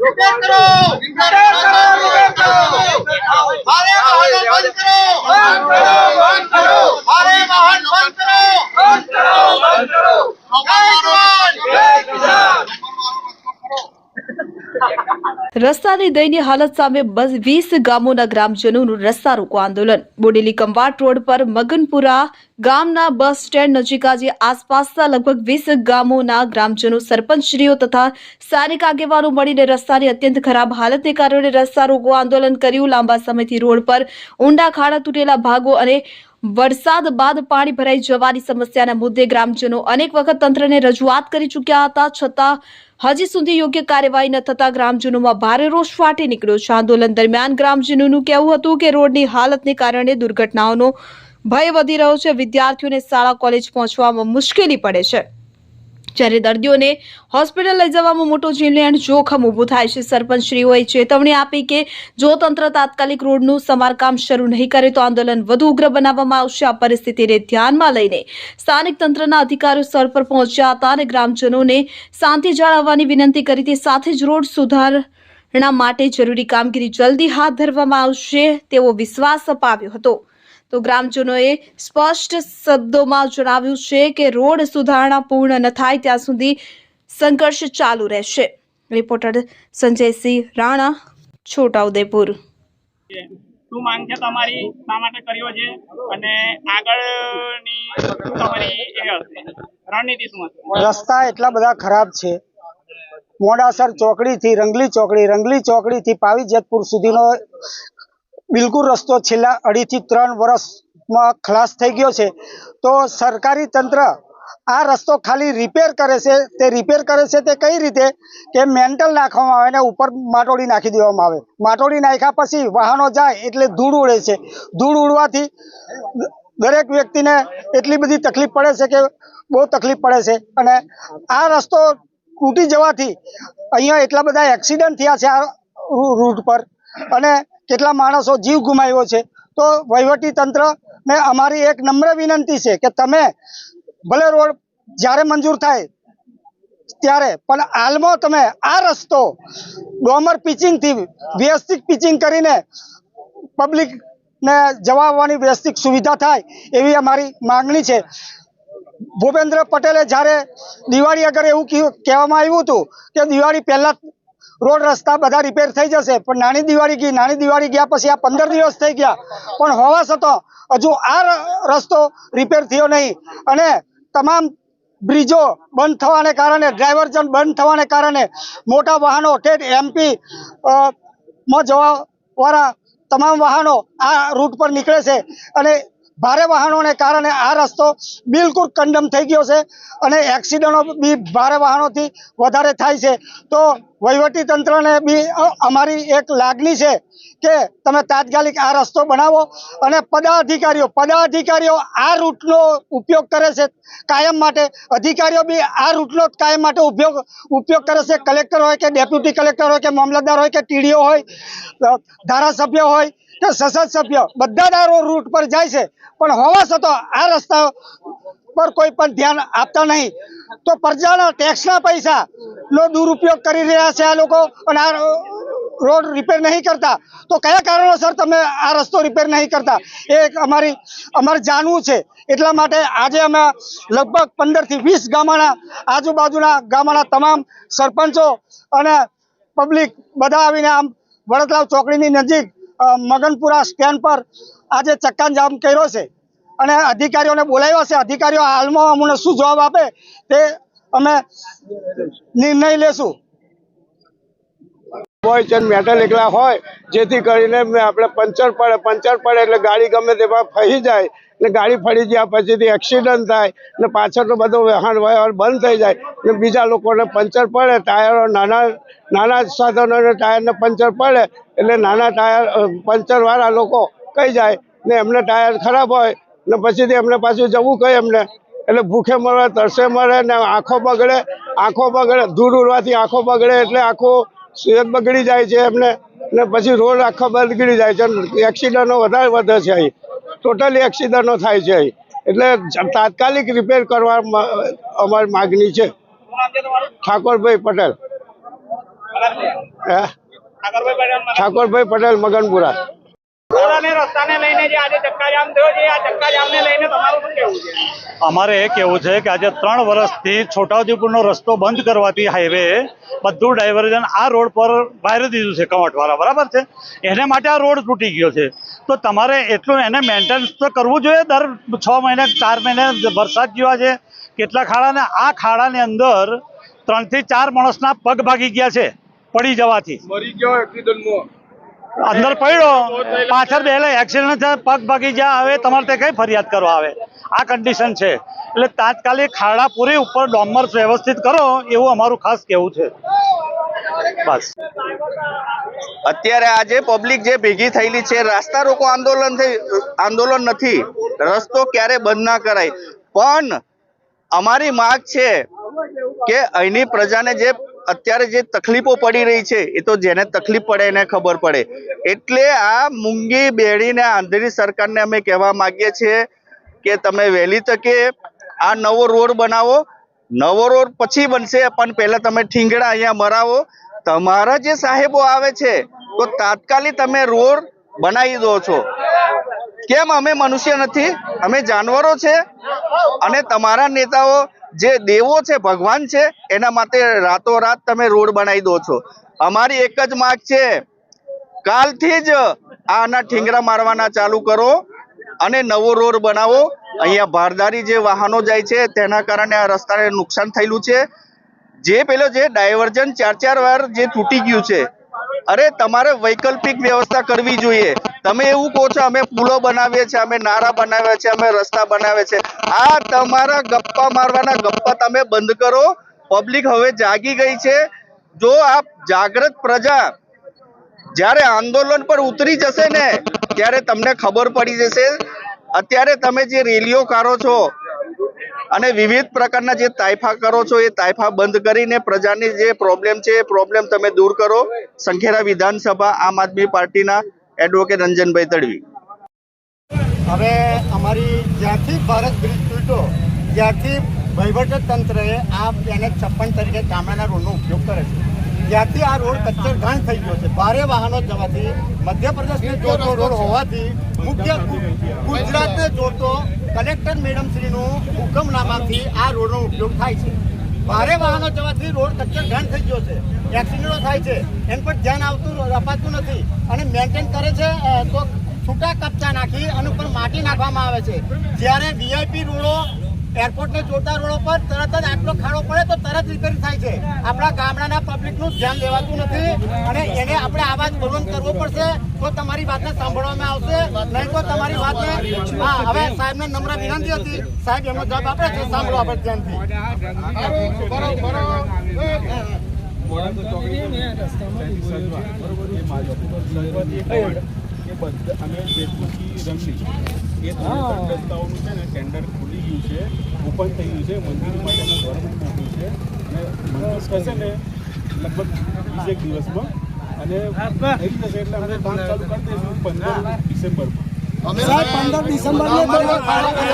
Repair કરો repair કરો repair કરો ભારે વાહનો બંધ કરો બંધ કરો બંધ કરો ભારે વાહન બંધ કરો બંધ કરો બંધ કરો જય જવાન જય કિસાન રસ્તાની દયનીય હાલત સામે બસ વીસ ગામોના ગ્રામજનોનું રસ્તા રોકો આંદોલન. બોડેલી કંવાટ રોડ પર મગનપુરા ગામના બસ સ્ટેન્ડ નજીક આજે આસપાસના લગભગ વીસ ગામોના ગ્રામજનો, સરપંચશ્રીઓ તથા સ્થાનિક આગેવાનો મળીને રસ્તાની અત્યંત ખરાબ હાલતને કારણે રસ્તા રોકો આંદોલન કર્યું. લાંબા સમયથી રોડ પર ઊંડા ખાડા તૂટેલા ભાગો અને વરસાદ બાદ પાણી ભરાઈ જવાની સમસ્યાના મુદ્દે ગ્રામજનો અનેક વખત તંત્રને રજૂઆત કરી ચૂક્યા હતા. છતાં હજી સુધી યોગ્ય કાર્યવાહી ન થતા ગ્રામજનોમાં ભારે રોષ ફાટી નીકળ્યો છે. આંદોલન દરમિયાન ગ્રામજનોનું કહેવું હતું કે રોડની હાલતને કારણે દુર્ઘટનાઓનો ભય વધી રહ્યો છે. વિદ્યાર્થીઓને શાળા, કોલેજ પહોંચવામાં મુશ્કેલી પડે છે. જ્યારે દર્દીઓને હોસ્પિટલ લઈ જવામાં મોટો જીવલેણ જોખમ ઊભું થાય છે. સરપંચશ્રીઓએ ચેતવણી આપી કે જો તંત્ર તાત્કાલિક રોડનું સમારકામ શરૂ નહીં કરે તો આંદોલન વધુ ઉગ્ર બનાવવામાં આવશે. આ પરિસ્થિતિને ધ્યાનમાં લઈને સ્થાનિક તંત્રના અધિકારીઓ સ્થળ પર પહોંચ્યા હતા અને ગ્રામજનોને શાંતિ જાળવવાની વિનંતી કરી. તે સાથે જ રોડ સુધારણા માટે જરૂરી કામગીરી જલ્દી હાથ ધરવામાં આવશે તેવો વિશ્વાસ અપાવ્યો હતો. તો ગ્રામજનોએ સ્પષ્ટ શબ્દોમાં જણાવ્યું છે કે રોડ સુધારણા પૂર્ણ ન થાય ત્યાં સુધી સંઘર્ષ ચાલુ રહેશે. રિપોર્ટર સંજયસિંહ રાણા છોટાઉદેપુર. શું માંગ છે તમારી? શા માટે કર્યો છે? અને આગળની તમારી એ હશે? રણનીતિ શું હશે? રસ્તા એટલા બધા ખરાબ છે. મોડાસર ચોકડીથી રંગલી ચોકડી રંગલી ચોકડીથી પાવી જેતપુર સુધીનો બિલકુલ રસ્તો છેલ્લા અઢીથી ત્રણ વર્ષમાં ખલાસ થઈ ગયો છે. તો સરકારી તંત્ર આ રસ્તો ખાલી રિપેર કરે છે, તે રિપેર કરે છે તે કઈ રીતે? કે મેન્ટલ નાખવામાં આવે ને ઉપર માટોડી નાખી દેવામાં આવે. માટોડી નાખ્યા પછી વાહનો જાય એટલે ધૂળ ઉડે છે. ધૂળ ઉડવાથી દરેક વ્યક્તિને એટલી બધી તકલીફ પડે છે કે બહુ તકલીફ પડે છે. અને આ રસ્તો તૂટી જવાથી અહીંયા એટલા બધા એક્સિડન્ટ થયા છે આ રૂટ પર. અને કેટલા માણસો જીવ ગુમાવ્યો છે? તો વહીવટી તંત્રને અમારી એક નમ્ર વિનંતી છે કે તમે ભલે રોડ જ્યારે મંજૂર થાય ત્યારે, પણ હાલમાં તમે આ રસ્તો ડોમર પિચિંગથી વ્યવસ્થિત પિચિંગ કરીને પબ્લિક ને જવા આવવાની વ્યવસ્થિત સુવિધા થાય એવી અમારી માંગણી છે. ભૂપેન્દ્ર પટેલે જ્યારે દિવાળી આગળ એવું કહેવામાં આવ્યું હતું કે દિવાળી પહેલા રોડ રસ્તા બધા રિપેર થઈ જશે. પણ નાની દિવાળી ગઈ, નાની દિવાળી ગયા પછી આ પંદર દિવસ થઈ ગયા. પણ હોવા છતાં હજુ આ રસ્તો રિપેર થયો નહીં. અને તમામ બ્રિજો બંધ થવાને કારણે ડ્રાઈવરજન બંધ થવાને કારણે મોટા વાહનો, ઠેઠ એમપી માં જવાવાળા તમામ વાહનો આ રૂટ પર નીકળે છે. અને ભારે વાહનોને કારણે આ રસ્તો બિલકુલ કંડમ થઈ ગયો છે અને એક્સિડન્ટો બી ભારે વાહનોથી વધારે થાય છે. તો તંત્રને બી અમારી એક લાગણી છે કે તમે તાત્કાલિક આ રસ્તો બનાવો અને પદાધિકારીઓ પદાધિકારીઓ આ રૂટનો ઉપયોગ કરે છે કાયમ માટે. અધિકારીઓ બી આ રૂટનો કાયમ માટે ઉપયોગ ઉપયોગ કરે છે. કલેક્ટર હોય કે ડેપ્યુટી કલેક્ટર હોય કે મામલતદાર હોય કે ટીડીઓ હોય ધારાસભ્ય હોય કે સંસદ સભ્ય બધા રૂટ પર જાય છે. પણ હોવા છતાં આ રસ્તા પર કોઈ પણ ધ્યાન આપતા નહીં. તો પ્રજાના ટેક્સના પૈસા નો દુરુપયોગ કરી રહ્યા છે આ લોકો અને આ રોડ રિપેર નહીં કરતા. તો કયા કારણોસર તમે આ રસ્તો રિપેર નહીં કરતા? એ અમારી, અમારે જાણવું છે. એટલા માટે આજે અમે લગભગ પંદરથી વીસ ગામોના, આજુબાજુના ગામોના તમામ સરપંચો અને પબ્લિક બધા આવીને આમ વડતલાવ ચોકડીની નજીક મગનપુરા સ્ટેન્ડ પર આજે ચક્કાજામ કર્યો છે. અને અધિકારીઓને બોલાવ્યા છે. અધિકારીઓ હાલમાં અમને શું જવાબ આપે તે અમે નિર્ણય લેશું. હોય છે મેટલ એકલા હોય, જેથી કરીને આપણે પંચર પડે પંચર પડે એટલે ગાડી ગમે તેમાં ફહી જાય ને ગાડી ફરી ગયા પછીથી એક્સિડન્ટ થાય ને પાછળનો બધો વાહન વ્યવહાર બંધ થઈ જાય ને બીજા લોકોને પંચર પડે, ટાયરો નાના નાના સાધનોને ટાયરને પંચર પડે એટલે નાના ટાયર પંચરવાળા લોકો કઈ જાય ને એમને ટાયર ખરાબ હોય ને પછીથી એમને પાછું જવું કઈ એમને? એટલે ભૂખે મળે તરસે મળે ને આંખો બગડે આંખો બગડે, ધૂળ ઉડવાથી આંખો બગડે એટલે આખો સેહત બગડી જાય છે એમને ને પછી રોડ આખો બગડી જાય છે. એક્સિડન્ટો વધારે વધે છે અહીં. ટોટલી એક્સિડન્ટો થાય છે અહીં. એટલે તાત્કાલિક રિપેર કરવા અમારી માગણી છે. ઠાકોરભાઈ પટેલ. હે? ઠાકરભાઈ પટેલ મને ઠાકોરભાઈ પટેલ મગનપુરા. રસ્તાને લઈને જે આજે ચક્કાજામ થયો છે આ ચક્કાજામને લઈને તમારું શું કહેવું છે અમારે એ કહેવું છે કે આજે ત્રણ વર્ષથી છોટાઉદેપુરનો રસ્તો બંધ કરવાથી હાઈવે બધું ડાયવર્ઝન આ રોડ પર બહાર દીધું છે કમટવાળા બરાબર છે? એને માટે આ રોડ તૂટી ગયો છે. તો તમારે એટલું એને મેન્ટેનન્સ તો કરવું જોઈએ. દર છ મહિને, ચાર મહિને વરસાદ જેવા છે, કેટલા ખાડાને? આ ખાડાની અંદર ત્રણથી ચાર માણસના પગ ભાગી ગયા છે, પડી જવાથી. અંદર પડ્યો, પાછળ બેલે એક્સિડન્ટ થયા, પગ ભાગી જ્યાં આવે, તમારે તે કઈ ફરિયાદ કરવા આવે? આ કન્ડિશન છે. એટલે તાત્કાલિક ખાડાપુરી ઉપર ડોમર વ્યવસ્થિત કરો, એવું અમારું ખાસ કહેવું છે. બસ. અત્યારે આજે પબ્લિક જે ભેગી થયેલી છે, રાસ્તા રોકો આંદોલન આંદોલન નથી. રસ્તો ક્યારે બંધ ના કરાય. પણ અમારી માંગ છે કે અહીંની પ્રજાને જે અત્યારે જે તકલીફો પડી રહી છે, એ તો જેને તકલીફ પડે એને ખબર પડે. એટલે આ મૂંગી બેડીને આંધળી સરકારને અમે કહેવા માગીએ છીએ કે તમે વહેલી તકે આ નવો રોડ બનાવો. નવો રોડ પછી બનશે, પણ પહેલા તમે ઠીંગડા અહીંયા મરાવો. તમારા જે સાહેબો આવે છે, તો તાત્કાલિક તમે રોડ બનાવી દો છો. કેમ? અમે મનુષ્ય નથી. અમે જાનવરો છે. અને તમારા નેતાઓ જે દેવો છે, ભગવાન છે, એના માટે રાતોરાત તમે રોડ બનાવી દો છો. અમારી એક જ માગ છે, કાલથી જ આના ઠીંગરા મારવાના ચાલુ કરો અને નવો રોડ બનાવો. અહીંયા ભારદારી જે વાહનો જાય છે, તેના કારણે આ રસ્તાને નુકસાન થયેલું છે. જે પેલો જે ડાયવર્જન ચાર ચાર વાર જે તૂટી ગયું છે અરે, તમારે વૈકલ્પિક વ્યવસ્થા કરવી જોઈએ. તમે એવું કહો છો, અમે પુલો બનાવીએ છીએ, અમે નારા બનાવ્યા છે, અમે રસ્તા બનાવ્યા છે. આ તમારા ગપ્પા મારવાના ગપ્પા તમે બંધ કરો. પબ્લિક હવે જાગી ગઈ છે. જો આપ જાગૃત પ્રજા, જ્યારે આંદોલન પર ઉતરી જશે ને, ત્યારે તમને ખબર પડી જશે. અત્યારે તમે જે રેલીઓ કાઢો છો અને વિવિધ પ્રકારના જે તાયફા કરો છો, એ તાયફા બંધ કરીને પ્રજાની જે પ્રોબ્લેમ છે, એ પ્રોબ્લેમ તમે દૂર કરો. સંખેરા વિધાનસભા આમ આદમી પાર્ટીના એડવોકેટ રંજનભાઈ તડવી. હવે અમારી જ્યાંથી ભારત બ્રિજ તૂટ્યો ત્યારથી વહીવટતંત્રએ આ એને છપ્પન તરીકે ગામડાના રોડનો ઉપયોગ કરે છે. ત્યાંથી આ રોડ કચ્ચર ઘાણ થઈ ગયો છે. ભારે વાહનો જવાથી મધ્યપ્રદેશને જોડતો રોડ હોવાથી મુખ્ય ગુજરાતને જોડતો કલેક્ટર મેડમ શ્રીનું હુકમનામાથી આ રોડનો ઉપયોગ થાય છે. ભારે વાહનો જવાથી રોડ કચ્છર ઘાણ થઈ ગયો છે. એક્સિડન્ટો થાય છે. એમ પર ધ્યાન આવતું અપાતું નથી અને મેન્ટેન કરે છે તો છૂટા કપચા નાખી અને ઉપર માટી નાખવામાં આવે છે. જ્યારે વીઆઈપી રોડો એરપોર્ટને જોડતા રોડો પર તરત જ આટલો ખાડો પડે તો તરત રિપેરી થાય છે. આપણા ગામડાના પબ્લિકનું ધ્યાન લેવાતું નથી અને એને આપણે આવાજ બલવંત કરવો પડશે. તો તમારી વાતને સાંભળવામાં આવશે. નહીં તો તમારી વાતને હા, હવે સાહેબને નમ્ર વિનંતી હતી. સાહેબ, એનો જવાબ આપે છે. સાંભળો આપણે ધ્યાનથી. કે અમે જેતપુરથી રંગલી એ ત્રણ રસ્તાઓનું છે ને ટેન્ડર ખુલી ગયું છે ઓપન થઈ ગયું છે મંજૂરી માટેનું મોકલ્યું છે. અને મંજૂર થશે ને લગભગ વીસેક દિવસમાં. અને થઈ જશે એટલે અમે કામ ચાલુ કરી દઈશું પંદર ડિસેમ્બરમાં. પંદર ડિસેમ્બર